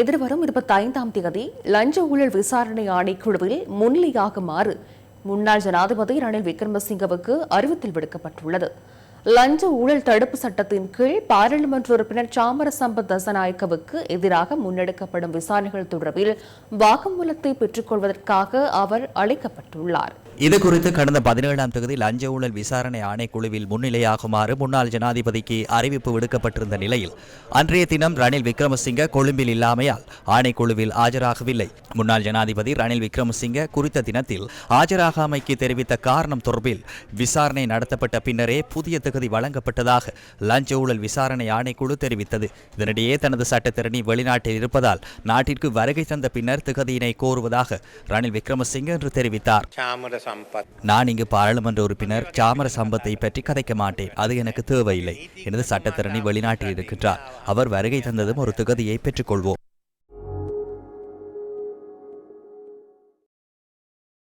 எதிர்வரும் இருபத்தி ஐந்தாம் தேதி லஞ்ச ஊழல் விசாரணை ஆணைக்குழுவில் முன்னிலையாகுமாறு முன்னாள் ஜனாதிபதி ரணில் விக்ரமசிங்கவுக்கு அறிவித்தல் விடுக்கப்பட்டுள்ளது. லஞ்ச ஊழல் தடுப்பு சட்டத்தின் கீழ் பாராளுமன்ற உறுப்பினர் சாமர சம்பத் தசநாயக்கவுக்கு எதிராக முன்னெடுக்கப்படும் விசாரணைகள் தொடர்பில் வாக்குமூலத்தை பெற்றுக்கொள்வதற்காக அவர் அழைக்கப்பட்டுள்ளார். இது குறித்து கடந்த பதினேழாம் தொகுதி லஞ்ச ஊழல் விசாரணை ஆணைக்குழுவில் முன்னிலையாகுமாறு முன்னாள் ஜனாதிபதிக்கு அறிவிப்பு விடுக்கப்பட்டிருந்த நிலையில் அன்றைய தினம் ரணில் விக்ரமசிங்க கொழும்பில் இல்லாமையால் ஆணைக்குழுவில் ஆஜராகவில்லை. முன்னாள் ஜனாதிபதி ரணில் விக்ரமசிங்க குறித்த தினத்தில் ஆஜராகாமைக்கு தெரிவித்த காரணம் தொடர்பில் விசாரணை நடத்தப்பட்ட பின்னரே புதிய தகுதி வழங்கப்பட்டதாக லஞ்ச ஊழல் விசாரணை ஆணைக்குழு தெரிவித்தது. இதனிடையே தனது சட்டத்திறனி வெளிநாட்டில் இருப்பதால் நாட்டிற்கு வருகை தந்த பின்னர் தகுதியினை கோருவதாக ரணில் விக்ரமசிங்க என்று தெரிவித்தார். நான் இங்கு பாராளுமன்ற உறுப்பினர் சாமர சம்பத்தை பற்றி கதைக்க மாட்டேன். அது எனக்கு தேவையில்லை. எனது சட்டத்திறனி வெளிநாட்டில் இருக்கின்றார். அவர் வருகை தந்ததும் ஒரு தகுதியை பெற்றுக்கொள்வோம்.